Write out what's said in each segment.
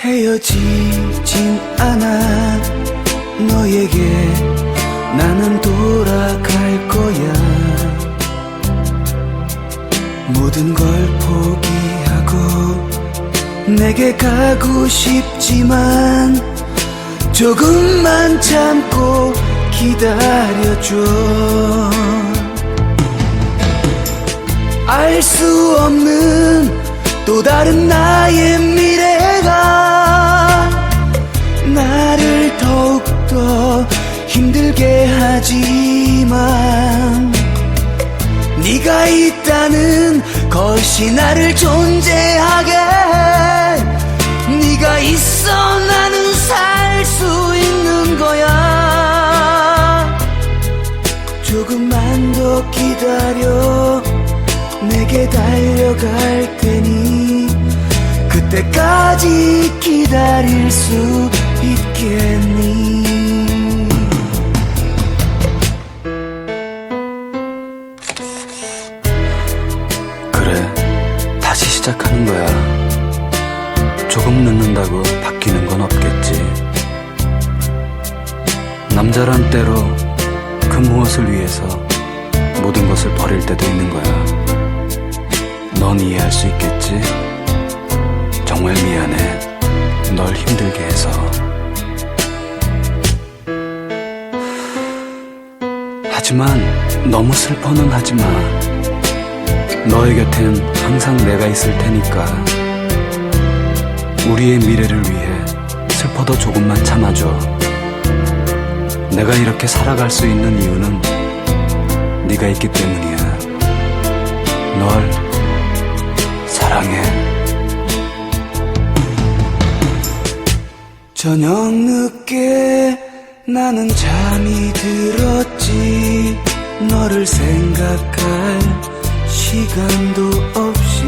헤어지진 않아. 너에게 나는 돌아갈 거야. 모든 걸 포기하고 내게 가고 싶지만 조금만 참고 기다려줘. 알 수 없는 또 다른 나의 하지만 네가 있다는 것이 나를 존재하게 해. 네가 있어 나는 살 수 있는 거야 조금만 더 기다려 내게 달려갈 테니 그때까지 기다릴 수 있겠 다시 시작하는 거야 조금 늦는다고 바뀌는 건 없겠지 남자란 때로 그 무엇을 위해서 모든 것을 버릴 때도 있는 거야 넌 이해할 수 있겠지? 정말 미안해. 널 힘들게 해서. 하지만 너무 슬퍼는 하지 마. 너의 곁엔 항상 내가 있을 테니까. 우리의 미래를 위해 슬퍼도 조금만 참아줘. 내가 이렇게 살아갈 수 있는 이유는 네가 있기 때문이야. 널 사랑해. 저녁 늦게 나는 잠이 들었지. 너를 생각할 시간도 없이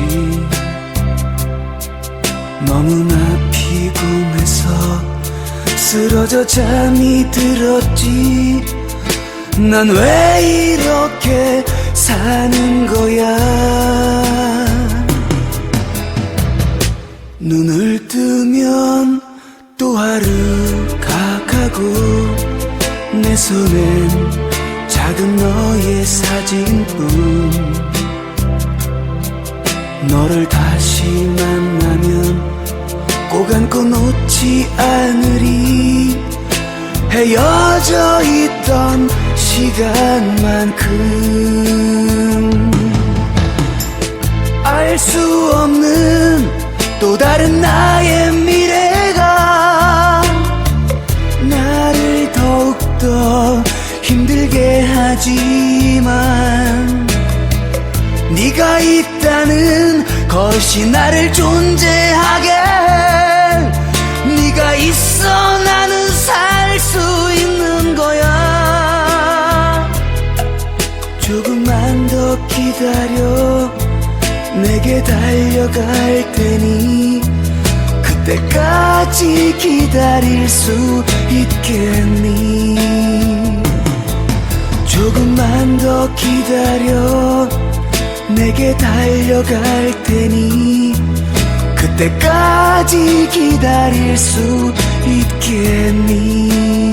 너무나 피곤해서 쓰러져 잠이 들었지. 난 왜 이렇게 사는 거야? 눈을 뜨면 또 하루가 가고 내 손엔 작은 너의 사진뿐 너를 다시 만나면 꼭 안고 놓지 않으리. 헤어져 있던 시간만큼 알 수 없는 또 다른 나의 미래가 나를 더욱더 힘들게 하지만 네가 있다는 것이 나를 존재하게. 해. 네가 있어 나는 살 수 있는 거야. 조금만 더 기다려. 내게 달려갈 테니 그때까지 기다릴 수 있겠니? 조금만 더 기다려 내게 달려갈 테니 그때까지 기다릴 수 있겠니